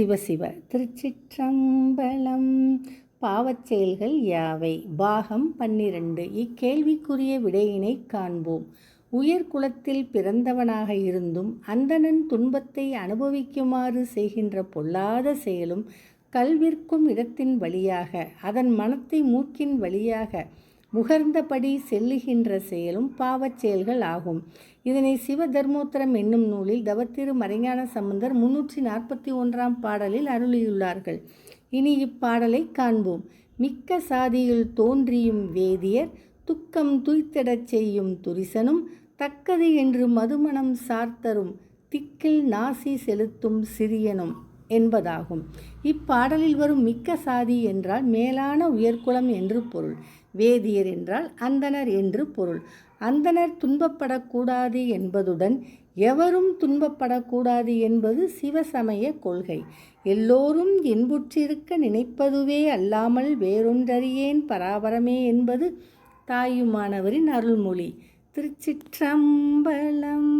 சிவ சிவ திருச்சிற்றம்பலம். பாவச் செயல்கள் யாவை? பாகம் பன்னிரண்டு. இக்கேள்விக்குரிய விடையினை காண்போம். உயர் குலத்தில் பிறந்தவனாக இருந்தும் அந்தணன் துன்பத்தை அனுபவிக்குமாறு செய்கின்ற பொல்லாத செயலும் கல்விற்கும் இடத்தின் வழியாக அதன் மனத்தை மூக்கின் வழியாக முகர்ந்தபடி செல்லுகின்ற செயலும் பாவச் செயல்கள் ஆகும். இதனை சிவ தர்மோத்தரம் என்னும் நூலில் தவத்திரு மறைஞான சம்பந்தர் முன்னூற்றி நாற்பத்தி ஒன்றாம் பாடலில் அருளியுள்ளார்கள். இனி இப்பாடலை காண்போம். மிக்க சாதியில் தோன்றியும் வேதியர் துக்கம் துய்த்திடச் செய்யும் துரிசனும் தக்கது என்று மதுமணம் சார்த்தரும் திக்கில் நாசி செலுத்தும் சிறியனும். என்பதாகும். இப்பாடலில் வரும் மிக்க சாதி என்றால் மேலான உயர்குலம் என்று பொருள். வேதியர் என்றால் அந்தனர் என்று பொருள். அந்தனர் துன்பப்படக்கூடாது என்பதுடன் எவரும் துன்பப்படக்கூடாது என்பது சிவசமய கொள்கை. எல்லோரும் இன்புற்றிருக்க நினைப்பதுவே அல்லாமல் வேறொன்றறியேன் பராபரமே என்பது தாயுமானவரின் அருள்மொழி. திருச்சிற்றம்பலம்